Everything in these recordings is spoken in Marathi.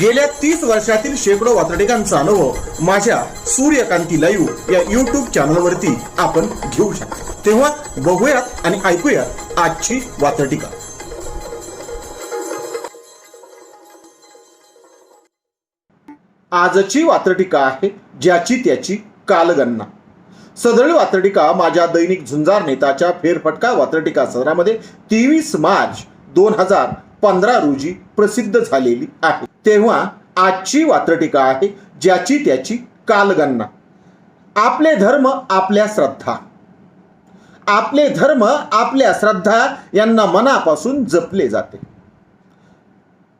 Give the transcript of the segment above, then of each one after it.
गेल्या तीस वर्षातील शेकडो वातडिकांचा अनुभव माझ्या सूर्यकांती लाईव्ह या युट्यूब चॅनलवरती आपण घेऊ शकतो. तेव्हा बघूयात आणि ऐकूयात आजची वातडिका आजची वात्रटिका आहे ज्याची त्याची कालगणना. सदळ वात्रटिका माझ्या दैनिक झुंजार नेताच्या फेरफटका वात्रटिका सदरामध्ये तेवीस मार्च दोन हजार पंधरा रोजी प्रसिद्ध झालेली आहे. तेव्हा आजची वात्रटीका आहे ज्याची त्याची कालगणना. आपले धर्म आपल्या श्रद्धा. आपले धर्म आपल्या श्रद्धा यांना मनापासून जपले जाते.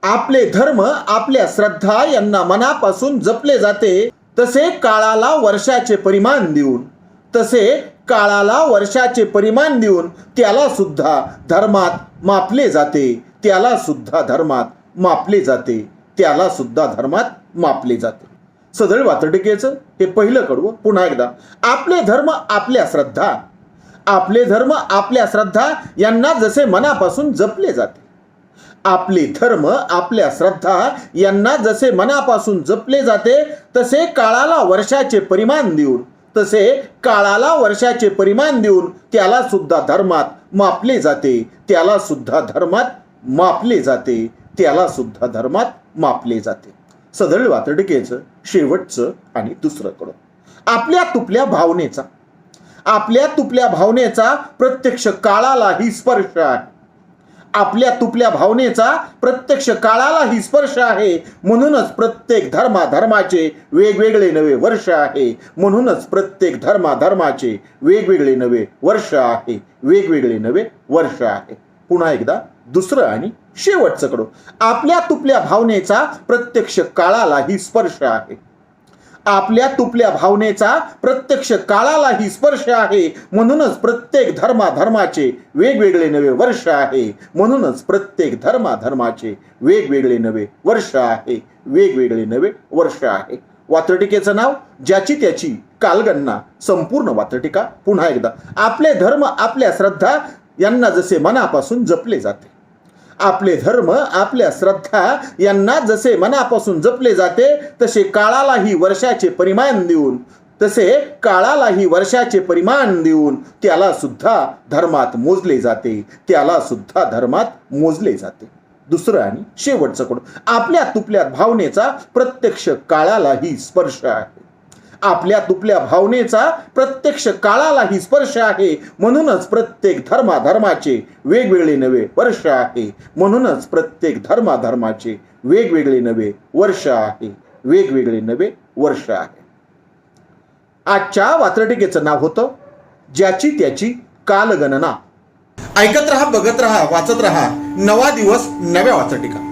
आपले धर्म आपल्या श्रद्धा यांना मनापासून जपले जाते तसे काळाला वर्षाचे परिमाण देऊन तसे काळाला वर्षाचे परिमाण देऊन त्याला सुद्धा धर्मात मापले जाते. त्याला सुद्धा धर्मात मापले जाते. त्याला सुद्धा धर्मात मापले जाते. सदळ वातडिकेचं हे पहिलं कडवं पुन्हा एकदा. आपले धर्म आपल्या श्रद्धा. आपले धर्म आपल्या श्रद्धा यांना जसे मनापासून जपले जाते. आपले धर्म आपल्या श्रद्धा यांना जसे मनापासून जपले जाते तसे काळाला वर्षाचे परिमाण देऊन तसे काळाला वर्षाचे परिमाण देऊन त्याला सुद्धा धर्मात मापले जाते. त्याला सुद्धा धर्मात मापले जाते त्याला सुद्धा धर्मात मापले जाते. सदळ वातडिकेचं शेवटचं आणि दुसरं कडं आपल्या तुपल्या भावनेचा आपल्या तुपल्या भावनेचा प्रत्यक्ष काळालाही स्पर्श आहे. आपल्या तुपल्या भावनेचा प्रत्यक्ष काळालाही स्पर्श आहे. म्हणूनच प्रत्येक धर्माधर्माचे वेगवेगळे नवे वर्ष आहे. म्हणूनच प्रत्येक धर्माधर्माचे वेगवेगळे नवे वर्ष आहे. वेगवेगळे नवे वर्ष आहे. पुन्हा एकदा दुसरं आणि शेवटचं कडू. आपल्या तुपल्या भावनेचा प्रत्यक्ष काळालाही स्पर्श आहे. आपल्या तुपल्या भावनेचा प्रत्यक्ष काळालाही स्पर्श आहे. म्हणूनच प्रत्येक धर्माधर्माचे वेगवेगळे नवे वर्ष आहे. म्हणूनच प्रत्येक धर्माधर्माचे वेगवेगळे नवे वर्ष आहे. वेगवेगळे नवे वर्ष आहे. वात्रटिकेचं नाव ज्याची त्याची कालगणना. संपूर्ण वात्रटिका पुन्हा एकदा. आपले धर्म आपल्या श्रद्धा यांना जसे मनापासून जपले जाते. आपले धर्म आपल्या श्रद्धा यांना जसे मनापासून जपले जाते तसे काळालाही वर्षाचे परिमाण देऊन तसे काळालाही वर्षाचे परिमाण देऊन त्याला सुद्धा धर्मात मोजले जाते. त्याला सुद्धा धर्मात मोजले जाते. दुसरं आणि शेवटचं कडून आपल्या तुपल्या भावनेचा प्रत्यक्ष काळालाही स्पर्श आहे. आपल्या तुपल्या भावनेचा प्रत्यक्ष काळालाही स्पर्श आहे. म्हणूनच प्रत्येक धर्माधर्माचे वेगवेगळे नवे वर्ष आहे. म्हणूनच प्रत्येक धर्माधर्माचे वेगवेगळे नवे वर्ष आहे. वेगवेगळे नवे वर्ष आहे. आजच्या वात्रटिकेचं नाव होतं ज्याची त्याची कालगणना. ऐकत राहा बघत राहा वाचत राहा. नवा दिवस नव्या वात्रटिका.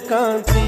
ಕಾಂತಿ